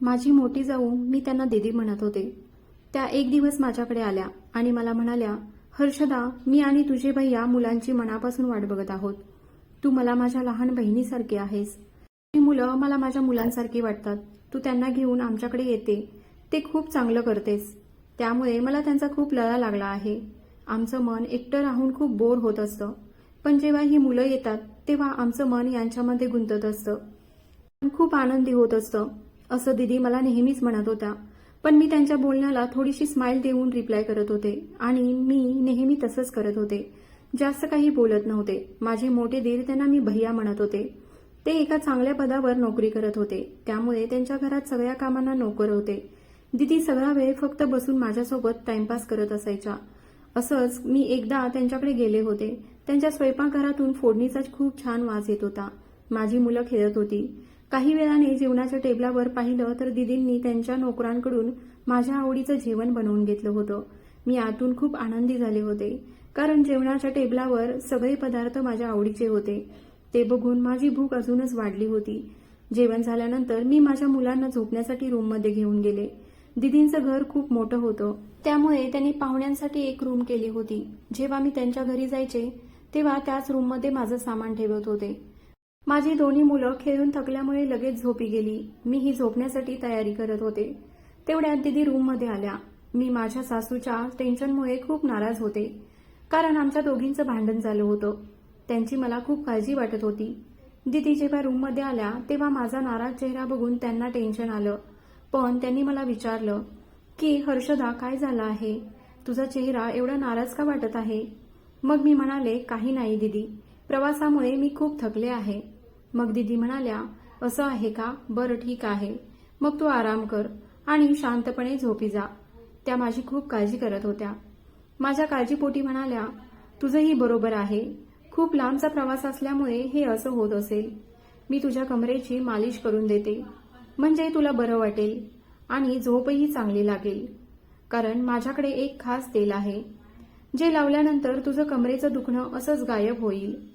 माझी मोठी जाऊ मी त्यांना दिदी म्हणत होते. त्या एक दिवस माझ्याकडे आल्या आणि मला म्हणाल्या हर्षदा मी आणि तुझे भैया मुलांची मनापासून वाट बघत आहोत. तू मला माझ्या लहान बहिणीसारखी आहेस. ही मुलं मला माझ्या मुलांसारखी वाटतात. तू त्यांना घेऊन आमच्याकडे येते. ते खूप चांगलं करतेस. त्यामुळे मला त्यांचा खूप लळा लागला आहे. आमचं मन एकटं राहून खूप बोर होत असतं. पण जेव्हा ही मुलं येतात तेव्हा आमचं मन यांच्यामध्ये गुंतत असतं. खूप आनंदी होत असतं. असं दिदी मला नेहमीच म्हणत होता पण मी त्यांच्या बोलण्याला थोडीशी स्माईल देऊन रिप्लाय करत होते. आणि मी नेहमी तसंच करत होते. जास्त काही बोलत नव्हते. माझे मोठे दीर त्यांना मी भैया म्हणत होते. ते एका चांगल्या पदावर नोकरी करत होते. त्यामुळे त्यांच्या घरात सगळ्या कामांना नोकर होते. दिदी सगळा वेळ फक्त बसून माझ्यासोबत टाइमपास करत असायच्या. असंच मी एकदा त्यांच्याकडे गेले होते. त्यांच्या स्वयंपाकघरातून फोडणीचा खूप छान वास येत होता. माझी मुलं खेळत होती. काही वेळाने जेवणाच्या टेबलावर पाहिलं तर दिदींनी त्यांच्या नोकरांकडून माझ्या आवडीचं जेवण बनवून घेतलं होतं. मी आतून खूप आनंदी झाले होते कारण जेवणाच्या टेबलावर सगळे पदार्थ माझ्या आवडीचे होते. ते बघून माझी भूक अजूनच वाढली होती. जेवण झाल्यानंतर मी माझ्या मुलांना झोपण्यासाठी रूममध्ये घेऊन गेले. दिदींचं घर खूप मोठं होतं. त्यामुळे त्यांनी पाहुण्यांसाठी एक रूम केली होती. जेव्हा मी त्यांच्या घरी जायचे तेव्हा त्याच रूममध्ये माझं सामान ठेवत होते. माझी दोन्ही मुलं खेळून थकल्यामुळे लगेच झोपी गेली. मी ही झोपण्यासाठी तयारी करत होते. तेवढ्यात दिदी रूममध्ये आल्या. मी माझ्या सासूच्या टेन्शनमुळे खूप नाराज होते. कारण आमच्या दोघींचं भांडण झालं होतं. त्यांची मला खूप काळजी वाटत होती. दिदी जेव्हा रूममध्ये आल्या तेव्हा माझा नाराज चेहरा बघून त्यांना टेन्शन आलं. पण त्यांनी मला विचारलं की हर्षदा काय झालं आहे? तुझा चेहरा एवढा नाराज का वाटत आहे? मग मी म्हणाले काही नाही दिदी. प्रवासामुळे मी खूप थकले आहे. मग दिदी म्हणाल्या असं आहे का? बरं ठीक आहे. मग तू आराम कर आणि शांतपणे झोपी जा. त्या माझी खूप काळजी करत होत्या. माझ्या काळजीपोटी म्हणाल्या तुझंही बरोबर आहे. खूप लांबचा प्रवास असल्यामुळे हे असं होत असेल. मी तुझ्या कमरेची मालिश करून देते. म्हणजे तुला बरं वाटेल आणि झोपही चांगली लागेल. कारण माझ्याकडे एक खास तेल आहे. जे लावल्यानंतर तुझं कमरेचं दुखणं असंच गायब होईल.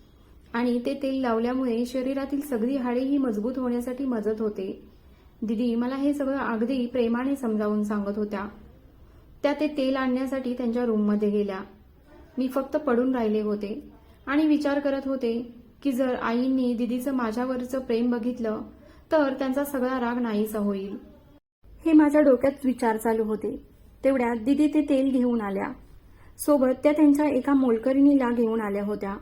आणि ते तेल लावल्यामुळे शरीरातील सगळी हाडेही मजबूत होण्यासाठी मदत होते. दिदी मला हे सगळं अगदी प्रेमाने समजावून सांगत होत्या. त्या ते तेल आणण्यासाठी त्यांच्या रूममध्ये गेल्या. मी फक्त पडून राहिले होते आणि विचार करत होते की जर आईंनी दिदीचं माझ्यावरचं प्रेम बघितलं तर त्यांचा सगळा राग नाहीसा होईल. हे माझ्या डोक्यात विचार चालू होते. तेवढ्यात दिदी ते तेल घेऊन आल्या. सोबत त्या त्यांच्या एका मोलकरीणीला घेऊन आल्या होत्या.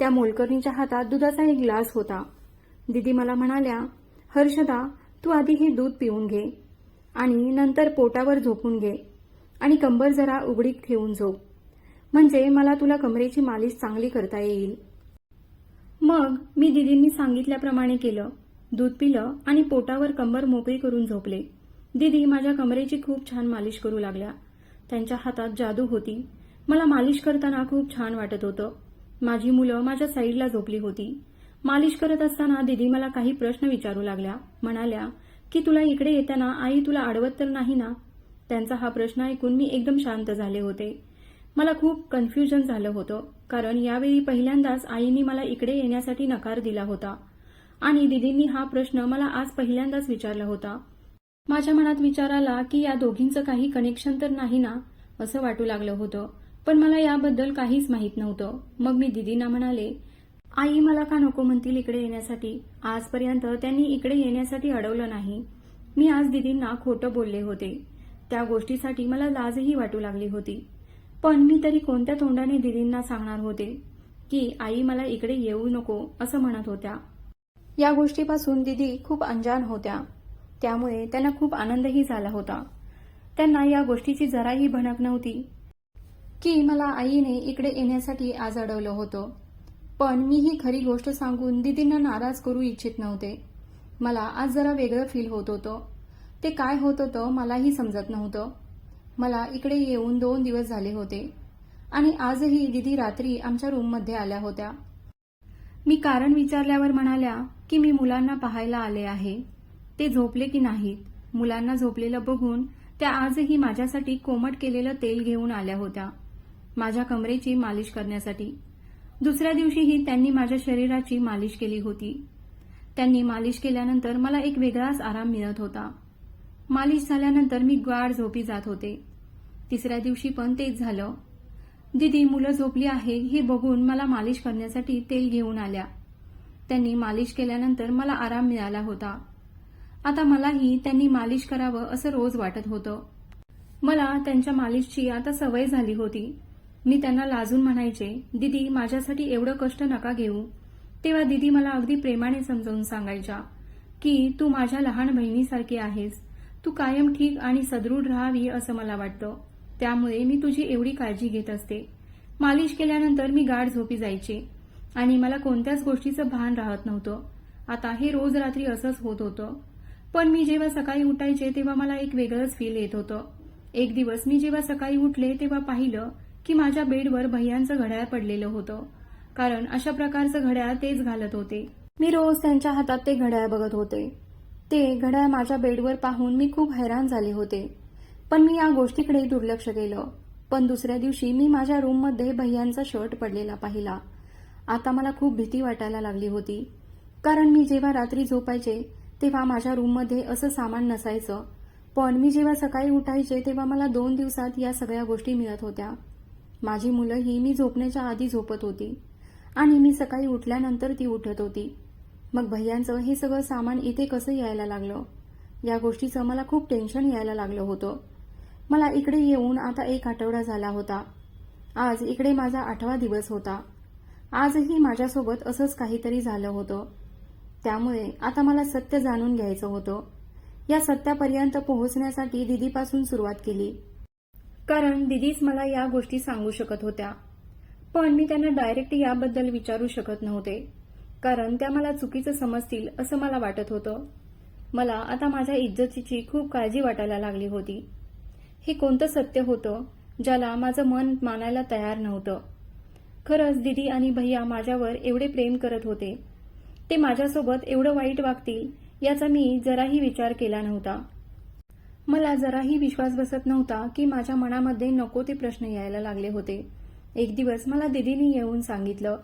त्या मोलकरणीच्या हातात दुधाचा एक ग्लास होता. दिदी मला म्हणाल्या हर्षदा तू आधी हे दूध पिऊन घे आणि नंतर पोटावर झोपून घे आणि कंबर जरा उघडीत ठेवून झोप. म्हणजे मला तुला कमरेची मालिश चांगली करता येईल. मग मी दिदींनी सांगितल्याप्रमाणे केलं. दूध पिलं आणि पोटावर कंबर मोकळी करून झोपले. दिदी माझ्या कमरेची खूप छान मालिश करू लागल्या. त्यांच्या हातात जादू होती. मला मालिश करताना खूप छान वाटत होतं. माझी मुलं माझ्या साईडला झोपली होती. मालिश करत असताना दिदी मला काही प्रश्न विचारू लागल्या. म्हणाल्या की तुला इकडे येताना आई तुला अडवत तर नाही ना? त्यांचा हा प्रश्न ऐकून मी एकदम शांत झाले होते. मला खूप कन्फ्युजन झालं होतं कारण यावेळी पहिल्यांदाच आईनी मला इकडे येण्यासाठी नकार दिला होता. आणि दिदींनी हा प्रश्न मला आज पहिल्यांदाच विचारला होता. माझ्या मनात विचार आला की या दोघींचं काही कनेक्शन तर नाही ना असं वाटू लागलं होतं. पण मला याबद्दल काहीच माहीत नव्हतं. मग मी दिदींना म्हणाले आई मला का नको म्हणतील इकडे येण्यासाठी? आजपर्यंत त्यांनी इकडे येण्यासाठी अडवलं नाही. मी आज दिदींना खोटं बोलले होते. त्या गोष्टीसाठी मला लाजही वाटू लागली होती. पण मी तरी कोणत्या तोंडाने दिदींना सांगणार होते? की आई मला इकडे येऊ नको असं म्हणत होत्या. या गोष्टीपासून दिदी खूप अंजान होत्या. त्यामुळे त्यांना खूप आनंदही झाला होता. त्यांना या गोष्टीची जराही भणक नव्हती. की मला आईने इकडे येण्यासाठी आज अडवलं होतं. पण मी ही खरी गोष्ट सांगून दिदींना नाराज करू इच्छित नव्हते. मला आज जरा वेगळं फील होत होतं. ते काय होत होतं मलाही समजत नव्हतं. मला इकडे येऊन दोन दिवस झाले होते. आणि आजही दिदी रात्री आमच्या रूममध्ये आल्या होत्या. मी कारण विचारल्यावर म्हणाल्या की मी मुलांना पाहायला आले आहे. ते झोपले की नाहीत. मुलांना झोपलेलं बघून त्या आजही माझ्यासाठी कोमट केलेलं तेल घेऊन आल्या होत्या. माझ्या कमरेची मालिश करण्यासाठी. दुसऱ्या दिवशीही त्यांनी माझ्या शरीराची मालिश केली होती. त्यांनी मालिश केल्यानंतर मला एक वेगळाच आराम मिळत होता. मालिश झाल्यानंतर मी गाढ झोपी जात होते. तिसऱ्या दिवशी पण तेच झालं. दिदी मुलं झोपली आहे हे बघून मला मालिश करण्यासाठी तेल घेऊन आल्या. त्यांनी मालिश केल्यानंतर मला आराम मिळाला होता. आता मलाही त्यांनी मालिश करावं असं रोज वाटत होतं. मला त्यांच्या मालिशची आता सवय झाली होती. मी त्यांना लाजून म्हणायचे दिदी माझ्यासाठी एवढं कष्ट नका घेऊ. तेव्हा दिदी मला अगदी प्रेमाने समजावून सांगायच्या की तू माझ्या लहान बहिणीसारखी आहेस. तू कायम ठीक आणि सदृढ राहावी असं मला वाटतं. त्यामुळे मी तुझी एवढी काळजी घेत असते. मालिश केल्यानंतर मी गाढ झोपी जायचे आणि मला कोणत्याच गोष्टीचं भान राहत नव्हतं. आता हे रोज रात्री असंच होत होतं. पण मी जेव्हा सकाळी उठायचे तेव्हा मला एक वेगळंच फील येत होतं. एक दिवस मी जेव्हा सकाळी उठले तेव्हा पाहिलं की माझ्या बेडवर भैयांचं घड्याळ पडलेलं होतं. कारण अशा प्रकारचं घड्याळ तेच घालत होते. मी रोज त्यांच्या हातात ते घड्याळ बघत होते. ते घड्याळ माझ्या बेडवर पाहून मी खूप हैराण झाले होते. पण मी या गोष्टीकडे दुर्लक्ष केलं. पण दुसऱ्या दिवशी मी माझ्या रूममध्ये भैयांचा शर्ट पडलेला पाहिला. आता मला खूप भीती वाटायला लागली होती. कारण मी जेव्हा रात्री झोपायचे तेव्हा माझ्या रूममध्ये असं सामान नसायचं. पण मी जेव्हा सकाळी उठायचे तेव्हा मला दोन दिवसात या सगळ्या गोष्टी मिळत होत्या. माझी मुलंही मी झोपण्याच्या आधी झोपत होती. आणि मी सकाळी उठल्यानंतर ती उठत होती. मग भैयांचं हे सगळं सामान इथे कसं यायला लागलं? या गोष्टीचं मला खूप टेन्शन यायला लागलं होतं. मला इकडे येऊन आता एक आठवडा झाला होता. आज इकडे माझा आठवा दिवस होता. आजही माझ्यासोबत असंच काहीतरी झालं होतं. त्यामुळे आता मला सत्य जाणून घ्यायचं होतं. या सत्यापर्यंत पोहोचण्यासाठी दिदीपासून सुरुवात केली. कारण दिदीच मला या गोष्टी सांगू शकत होत्या. पण मी त्यांना डायरेक्ट याबद्दल विचारू शकत नव्हते. कारण त्या मला चुकीचं समजतील असं मला वाटत होतं. मला आता माझ्या इज्जतीची खूप काळजी वाटायला लागली होती. हे कोणतं सत्य होतं ज्याला माझं मन मानायला तयार नव्हतं? खरंच दिदी आणि भैया माझ्यावर एवढे प्रेम करत होते. ते माझ्यासोबत एवढं वाईट वागतील याचा मी जराही विचार केला नव्हता. मला जराही विश्वास बसत नव्हता की माझ्या मनामध्ये नको ते प्रश्न यायला लागले होते. एक दिवस मला दिदीने येऊन सांगितलं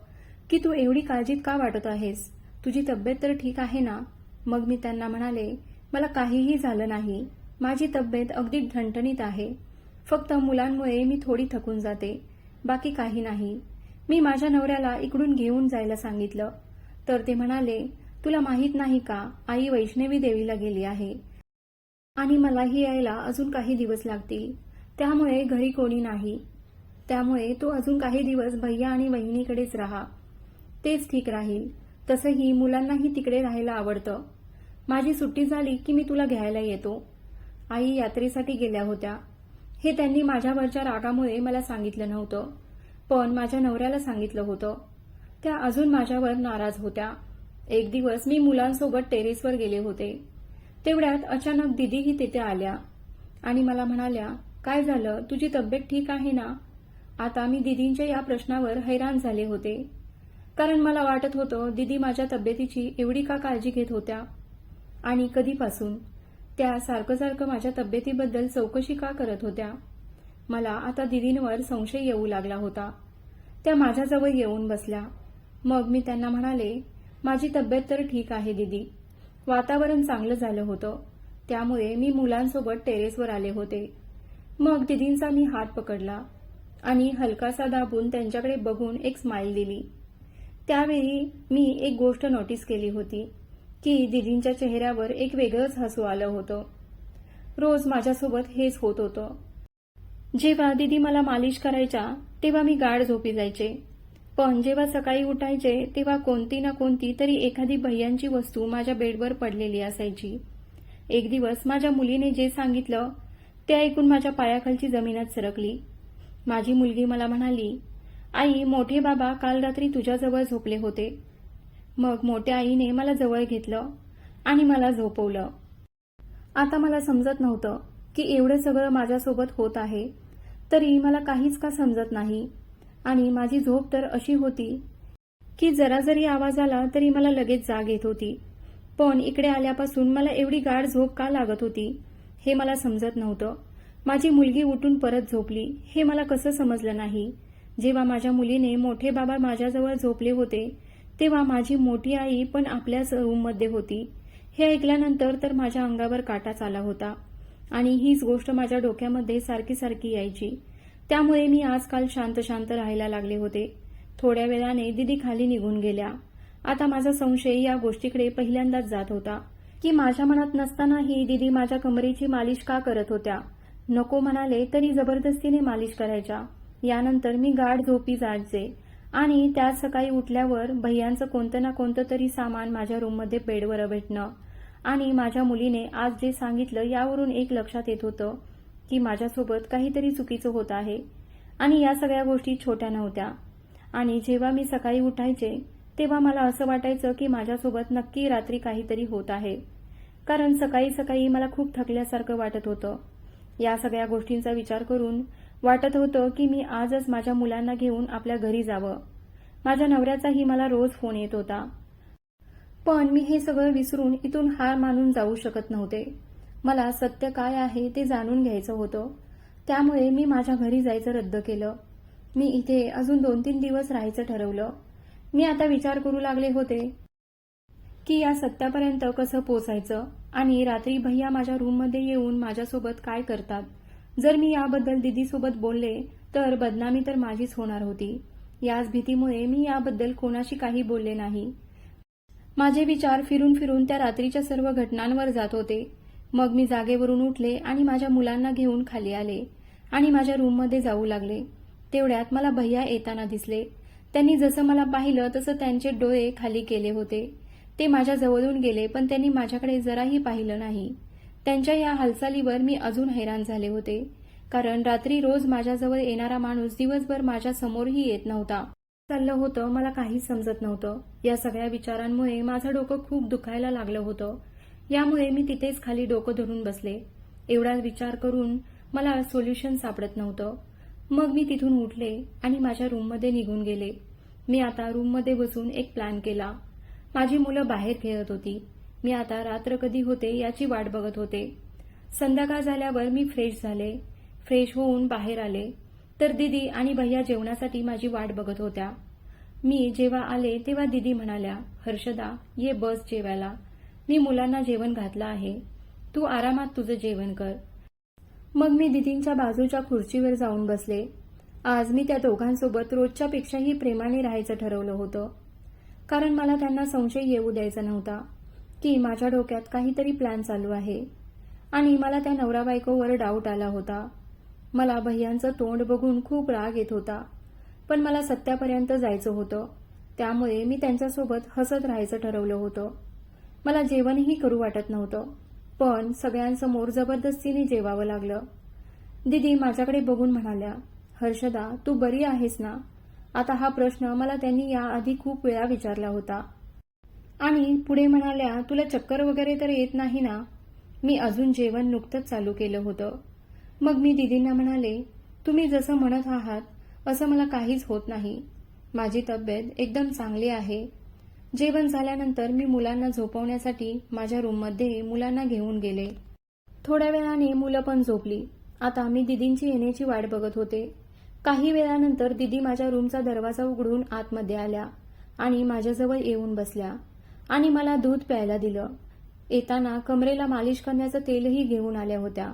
की तू एवढी काळजीत का वाटत आहेस? तुझी तब्येत तर ठीक आहे ना? मग मी त्यांना म्हणाले मला काहीही झालं नाही. माझी तब्येत अगदी ठणठणीत आहे. फक्त मुलांमुळे मी थोडी थकून जाते. बाकी काही नाही. मी माझ्या नवऱ्याला इकडून घेऊन जायला सांगितलं. तर ते म्हणाले तुला माहीत नाही का आई वैष्णवी देवीला गेली आहे. आणि मलाही यायला अजून काही दिवस लागतील. त्यामुळे घरी कोणी नाही. त्यामुळे तू अजून काही दिवस भैया आणि वहिनीकडेच राहा. तेच ठीक राहील. तसंही मुलांनाही तिकडे राहायला आवडतं. माझी सुट्टी झाली की मी तुला घ्यायला येतो. आई यात्रेसाठी गेल्या होत्या. हे त्यांनी माझ्यावरच्या रागामुळे मला सांगितलं नव्हतं. पण माझ्या नवऱ्याला सांगितलं होतं. त्या अजून माझ्यावर नाराज होत्या. एक दिवस मी मुलांसोबत टेरेसवर गेले होते. तेवढ्यात अचानक दिदीही तिथे आल्या आणि मला म्हणाल्या काय झालं? तुझी तब्येत ठीक आहे ना? आता मी दिदींच्या या प्रश्नावर हैराण झाले होते. कारण मला वाटत होतं दिदी माझ्या तब्येतीची एवढी का काळजी घेत होत्या? आणि कधीपासून? त्या सारखं सारखं माझ्या तब्येतीबद्दल चौकशी का करत होत्या? मला आता दिदींवर संशय येऊ लागला होता. त्या माझ्याजवळ येऊन बसल्या. मग मी त्यांना म्हणाले माझी तब्येत तर ठीक आहे दिदी. वातावरण चांगलं झालं होतं. त्यामुळे मी मुलांसोबत टेरेसवर आले होते. मग दिदींचा मी हात पकडला आणि हलकासा दाबून त्यांच्याकडे बघून एक स्माईल दिली. त्यावेळी मी एक गोष्ट नोटीस केली होती की दिदींच्या चेहऱ्यावर एक वेगळंच हसू आलं होतं. रोज माझ्यासोबत हेच होत होतं. जेव्हा दिदी मला मालिश करायच्या तेव्हा मी गाढ झोपी जायचे. पण जेव्हा सकाळी उठायचे तेव्हा कोणती ना कोणती तरी एखादी भैयांची वस्तू माझ्या बेडवर पडलेली असायची. एक दिवस माझ्या मुलीने जे सांगितलं ते ऐकून माझ्या पायाखालची जमिनात सरकली. माझी मुलगी मला म्हणाली आई मोठे बाबा काल रात्री तुझ्याजवळ झोपले होते. मग मोठ्या आईने मला जवळ घेतलं आणि मला झोपवलं. आता मला समजत नव्हतं की एवढं सगळं माझ्यासोबत होत आहे तरी मला काहीच का समजत नाही. आणि माझी झोप तर अशी होती की जरा जरी आवाज आला तरी मला लगेच जाग येत होती. पण इकडे आल्यापासून मला एवढी गाढ झोप का लागत होती हे मला समजत नव्हतं. माझी मुलगी उठून परत झोपली हे मला कसं समजलं नाही. जेव्हा माझ्या मुलीने मोठे बाबा माझ्याजवळ झोपले होते तेव्हा माझी मोठी आई पण आपल्याच रूममध्ये होती. हे ऐकल्यानंतर तर माझ्या अंगावर काटाच आला होता आणि हीच गोष्ट माझ्या डोक्यामध्ये सारखी सारखी यायची. त्यामुळे मी आजकाल शांत शांत राहायला लागले होते. थोड्या वेळाने दिदी खाली निघून गेल्या. आता माझा संशय या गोष्टीकडे पहिल्यांदाच जात होता. की माझ्या मनात नसतानाही दिदी माझ्या कमरेची मालिश का करत होत्या? नको म्हणाले तरी जबरदस्तीने मालिश करायच्या. यानंतर मी गाढ झोपी जायचे. आणि त्यात सकाळी उठल्यावर भैयांचं कोणतं ना कोणतं तरी सामान माझ्या रूममध्ये बेडवर भेटणं. आणि माझ्या मुलीने आज जे सांगितलं यावरून एक लक्षात येत होतं. की माझ्यासोबत काहीतरी चुकीचं होत आहे. आणि या सगळ्या गोष्टी छोट्या नव्हत्या. आणि जेव्हा मी सकाळी उठायचे तेव्हा मला असं वाटायचं की माझ्यासोबत नक्की रात्री काहीतरी होत आहे. कारण सकाळी सकाळी मला खूप थकल्यासारखं वाटत होतं. या सगळ्या गोष्टींचा विचार करून वाटत होतं की मी आजच माझ्या मुलांना घेऊन आपल्या घरी जावं. माझ्या नवऱ्याचाही मला रोज फोन येत होता. पण मी हे सगळं विसरून इथून हार मानून जाऊ शकत नव्हते. मला सत्य काय आहे ते जाणून घ्यायचं होतं. त्यामुळे मी माझ्या घरी जायचं रद्द केलं. मी इथे अजून दोन तीन दिवस राहायचं ठरवलं. मी आता विचार करू लागले होते की या सत्यापर्यंत कसं पोचायचं आणि रात्री भैया माझ्या रूममध्ये येऊन माझ्यासोबत काय करतात? जर मी याबद्दल दीदीसोबत बोलले तर बदनामी तर माझीच होणार होती. याच भीतीमुळे मी याबद्दल कोणाशी काही बोलले नाही. माझे विचार फिरून फिरून त्या रात्रीच्या सर्व घटनांवर जात होते. मग मी जागेवरून उठले आणि माझ्या मुलांना घेऊन खाली आले आणि माझ्या रूममध्ये जाऊ लागले. तेवढ्यात मला भैया येताना दिसले. त्यांनी जसं मला पाहिलं तसं त्यांचे डोळे खाली केले होते. ते माझ्या जवळून गेले पण त्यांनी माझ्याकडे जराही पाहिलं नाही. त्यांच्या या हालचालीवर मी अजून हैराण झाले होते. कारण रात्री रोज माझ्याजवळ येणारा माणूस दिवसभर माझ्या समोरही येत नव्हता. चाललं होतं मला काहीच समजत नव्हतं. या सगळ्या विचारांमुळे माझं डोकं खूप दुखायला लागलं होतं. यामुळे मी तिथेच खाली डोकं धरून बसले. एवढा विचार करून मला सोल्युशन सापडत नव्हतं. मग मी तिथून उठले आणि माझ्या रूममध्ये निघून गेले. मी आता रूममध्ये बसून एक प्लॅन केला. माझी मुलं बाहेर खेळत होती. मी आता रात्र कधी होते याची वाट बघत होते. संध्याकाळ झाल्यावर मी फ्रेश झाले. फ्रेश होऊन बाहेर आले. तर दिदी आणि भैया जेवणासाठी माझी वाट बघत होत्या. मी जेव्हा आले तेव्हा दिदी म्हणाल्या हर्षदा ये बस जेवायला. मी मुलांना जेवण घातलं आहे. तू आरामात तुझं जेवण कर. मग मी दिदींच्या बाजूच्या खुर्चीवर जाऊन बसले. आज मी त्या दोघांसोबत रोजच्या पेक्षाही प्रेमाने राहायचं ठरवलं होतं. कारण मला त्यांना संशय येऊ द्यायचा नव्हता की माझ्या डोक्यात काहीतरी प्लॅन चालू आहे. आणि मला त्या नवरा बायकोवर डाऊट आला होता. मला भैयांचं तोंड बघून खूप राग येत होता. पण मला सत्यापर्यंत जायचं होतं. त्यामुळे मी त्यांच्यासोबत हसत राहायचं ठरवलं होतं. मला जेवणही करू वाटत नव्हतं. पण सगळ्यांसमोर जबरदस्तीने जेवावं लागलं. दिदी माझ्याकडे बघून म्हणाल्या हर्षदा तू बरी आहेस ना? आता हा प्रश्न मला त्यांनी याआधी खूप वेळा विचारला होता. आणि पुढे म्हणाल्या तुला चक्कर वगैरे तर येत नाही ना? मी अजून जेवण नुकतंच चालू केलं होतं. मग मी दिदींना म्हणाले तुम्ही जसं म्हणत आहात असं मला काहीच होत नाही. माझी तब्येत एकदम चांगली आहे. जेवण झाल्यानंतर मी मुलांना झोपवण्यासाठी माझ्या रूममध्ये मुलांना घेऊन गेले. थोड्या वेळाने मुलं पण झोपली. आता मी दिदींची येण्याची वाट बघत होते. काही वेळानंतर दिदी माझ्या रूमचा दरवाजा उघडून आतमध्ये आल्या आणि माझ्याजवळ येऊन बसल्या आणि मला दूध प्यायला दिलं. येताना कमरेला मालिश करण्याचं तेलही घेऊन आल्या होत्या.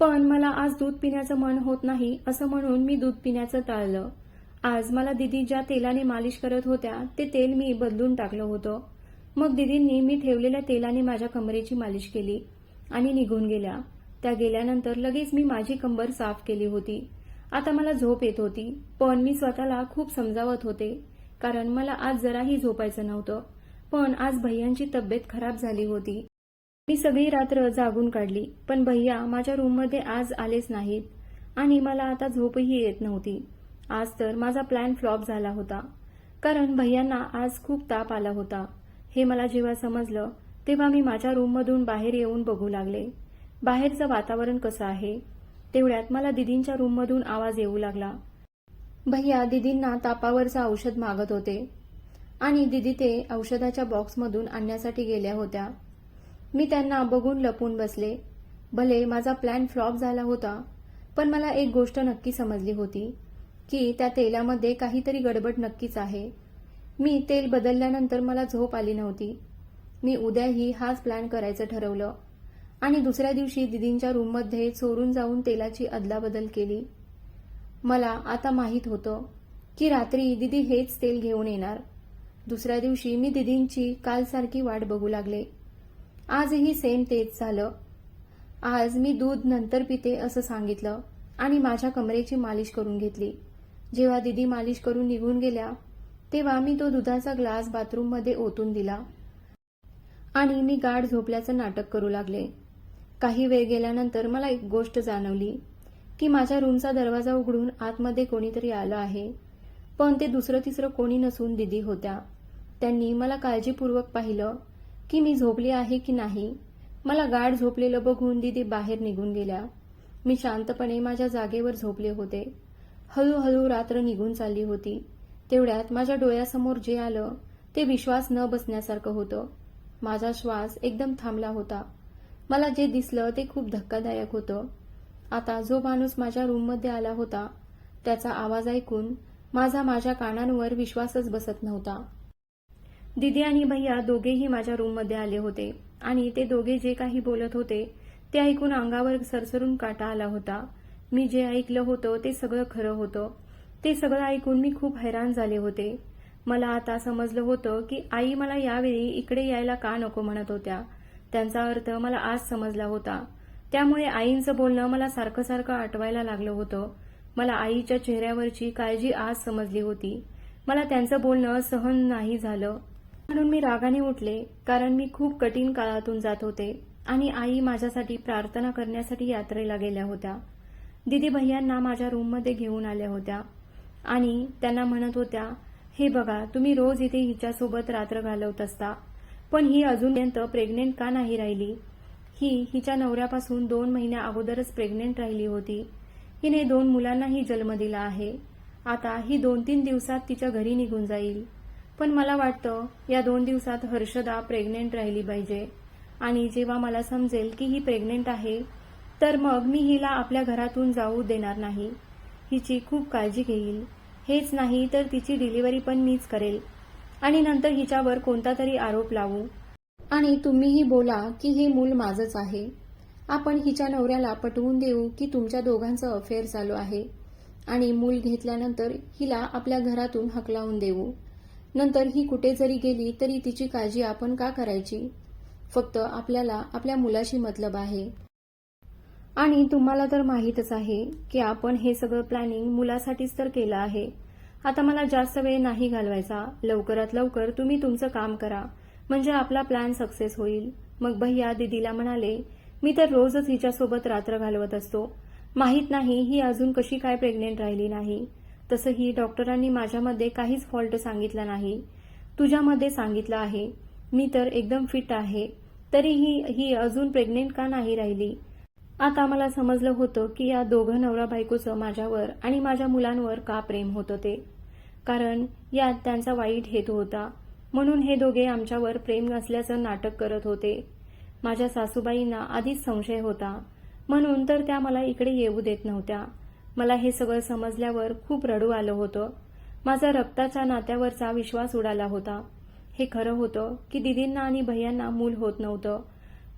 पण मला आज दूध पिण्याचं मन होत नाही असं म्हणून मी दूध पिण्याचं टाळलं. आज मला दिदी ज्या तेलाने मालिश करत होत्या ते तेल मी बदलून टाकलं होतं. मग दिदींनी मी ठेवलेल्या तेलाने माझ्या कमरेची मालिश केली आणि निघून गेल्या. त्या गेल्यानंतर लगेच मी माझी कंबर साफ केली होती. आता मला झोप येत होती पण मी स्वतःला खूप समजावत होते कारण मला आज जराही झोपायचं नव्हतं. पण आज भैयांची तब्येत खराब झाली होती. मी सगळी रात्र जागून काढली पण भैया माझ्या रूममध्ये आज आलेच नाहीत आणि मला आता झोपही येत नव्हती. आज तर माझा प्लॅन फ्लॉप झाला होता. कारण भैयांना आज खूप ताप आला होता. हे मला जेव्हा समजलं तेव्हा मी माझ्या रूममधून बाहेर येऊन बघू लागले. बाहेरचं वातावरण कसं आहे? तेवढ्यात मला दिदींच्या रूममधून आवाज येऊ लागला. भैया दिदींना तापावरचं औषध मागत होते. आणि दिदी ते औषधाच्या बॉक्समधून आणण्यासाठी गेल्या होत्या. मी त्यांना बघून लपून बसले. भले माझा प्लॅन फ्लॉप झाला होता पण मला एक गोष्ट नक्की समजली होती. की त्या तेलामध्ये काहीतरी गडबड नक्कीच आहे. मी तेल बदलल्यानंतर मला झोप आली नव्हती. मी उद्याही हाच प्लॅन करायचं ठरवलं. आणि दुसऱ्या दिवशी दिदींच्या रूममध्ये चोरून जाऊन तेलाची अदलाबदल केली. मला आता माहीत होतं की रात्री दिदी हेच तेल घेऊन येणार. दुसऱ्या दिवशी मी दिदींची कालसारखी वाट बघू लागले. आजही सेम तेच झालं. आज मी दूध नंतर पिते असं सांगितलं आणि माझ्या कमरेची मालिश करून घेतली. जेव्हा दिदी मालिश करून निघून गेल्या तेव्हा मी तो दुधाचा ग्लास बाथरूममध्ये ओतून दिला. आणि मी गाढ झोपल्याचं नाटक करू लागले. काही वेळ गेल्यानंतर मला एक गोष्ट जाणवली की माझ्या रूमचा दरवाजा उघडून आतमध्ये कोणीतरी आलं आहे पण ते दुसरं तिसरं कोणी नसून दिदी होत्या. त्यांनी मला काळजीपूर्वक पाहिलं की मी झोपली आहे की नाही. मला गाढ झोपलेलं बघून दिदी बाहेर निघून गेल्या. मी शांतपणे माझ्या जागेवर झोपले होते. हळूहळू रात्र निघून चालली होती. तेवढ्यात माझ्या डोळ्यासमोर जे आलं ते विश्वास न बसण्यासारखं होतं. माझा श्वास एकदम थांबला होता. मला जे दिसलं ते खूप धक्कादायक होतं. आता जो माणूस माझ्या रूममध्ये आला होता त्याचा आवाज ऐकून माझा माझ्या कानांवर विश्वासच बसत नव्हता. दिदी आणि भैया दोघेही माझ्या रूममध्ये आले होते आणि ते दोघे जे काही बोलत होते ते ऐकून अंगावर सरसरून काटा आला होता. मी जे ऐकलं होतं ते सगळं खरं होतं. ते सगळं ऐकून मी खूप हैराण झाले होते. मला आता समजलं होतं की आई मला यावेळी इकडे यायला का नको म्हणत होत्या. त्यांचा अर्थ मला आज समजला होता. त्यामुळे आईंचं बोलणं मला सारखं सारखं आठवायला लागलं होतं. मला आईच्या चेहऱ्यावरची काळजी आज समजली होती. मला त्यांचं बोलणं सहन नाही झालं. म्हणून मी रागाने उठले कारण मी खूप कठीण काळातून जात होते आणि आई माझ्यासाठी प्रार्थना करण्यासाठी यात्रेला गेल्या होत्या. दिदी भैयांना माझ्या रूममध्ये घेऊन आल्या होत्या. आणि त्यांना म्हणत होत्या हे बघा तुम्ही रोज इथे हिच्यासोबत रात्र घालवत असता. पण ही अजूनपर्यंत प्रेग्नेंट का नाही राहिली? ही हिच्या नवऱ्यापासून दोन महिन्या अगोदरच प्रेग्नेंट राहिली होती. हिने दोन मुलांनाही जन्म दिला आहे. आता ही दोन तीन दिवसात तिच्या घरी निघून जाईल. पण मला वाटतं या दोन दिवसात हर्षदा प्रेग्नेंट राहिली पाहिजे. आणि जेव्हा मला समजेल की ही प्रेग्नेंट आहे तर मग मी हिला आपल्या घरातून जाऊ देणार नाही. हिची खूप काळजी घेईल. हेच नाही तर तिची डिलिव्हरी पण मीच करेल. आणि नंतर हिच्यावर कोणता तरी आरोप लावू. आणि तुम्हीही बोला की हे मूल माझंच आहे. आपण हिच्या नवऱ्याला पटवून देऊ की तुमच्या दोघांचं अफेअर चालू आहे. आणि मूल घेतल्यानंतर हिला आपल्या घरातून हकलावून देऊ. नंतर ही कुठे जरी गेली तरी तिची काळजी आपण का करायची? फक्त आपल्याला आपल्या मुलाशी मतलब आहे. आणि तुम्हाला तर माहीतच आहे की आपण हे सगळं प्लॅनिंग मुलासाठीच तर केलं आहे. आता मला जास्त वेळ नाही घालवायचा. लवकरात लवकर तुम्ही तुमचं काम करा. म्हणजे आपला प्लॅन सक्सेस होईल. मग भैया दिदीला म्हणाले मी तर रोजच हिच्यासोबत रात्र घालवत असतो. माहीत नाही ही अजून कशी काय प्रेग्नेंट राहिली नाही. तसंही डॉक्टरांनी माझ्यामध्ये काहीच फॉल्ट सांगितला नाही. तुझ्यामध्ये सांगितलं आहे. मी तर एकदम फिट आहे. तरीही ही अजून प्रेग्नेंट का नाही राहिली? आता मला समजलं होतं की या दोघं नवरा बायकोचं माझ्यावर आणि माझ्या मुलांवर का प्रेम होतं ते कारण यात त्यांचा वाईट हेतू होता. म्हणून हे दोघे आमच्यावर प्रेम नसल्याचं नाटक करत होते. माझ्या सासूबाईंना आधीच संशय होता. म्हणून तर त्या मला इकडे येऊ देत नव्हत्या. मला हे सगळं समजल्यावर खूप रडू आलं होतं. माझा रक्ताच्या नात्यावरचा विश्वास उडाला होता. हे खरं होतं की दिदींना आणि भैयांना मूल होत नव्हतं.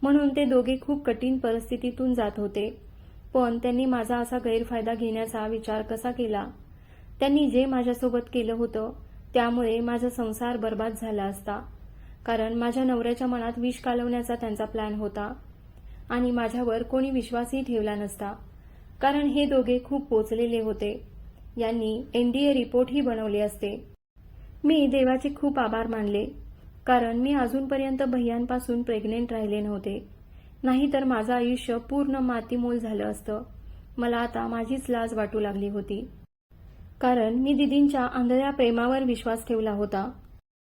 म्हणून ते दोघे खूप कठीण परिस्थितीतून जात होते. पण त्यांनी माझा असा गैरफायदा घेण्याचा विचार कसा केला? त्यांनी जे माझ्यासोबत केलं होतं त्यामुळे माझा संसार बर्बाद झाला असता. कारण माझ्या नवऱ्याच्या मनात विष कालवण्याचा त्यांचा प्लॅन होता. आणि माझ्यावर कोणी विश्वासही ठेवला नसता. कारण हे दोघे खूप पोचलेले होते. यांनी एनडीए रिपोर्टही बनवले असते. मी देवाचे खूप आभार मानले. कारण मी अजूनपर्यंत भैयांपासून प्रेग्नेंट राहिले नव्हते. नाहीतर माझं आयुष्य पूर्ण मातीमोल झालं असतं. मला आता माझीच लाज वाटू लागली होती. कारण मी दिदींच्या आंधळ्या प्रेमावर विश्वास ठेवला होता.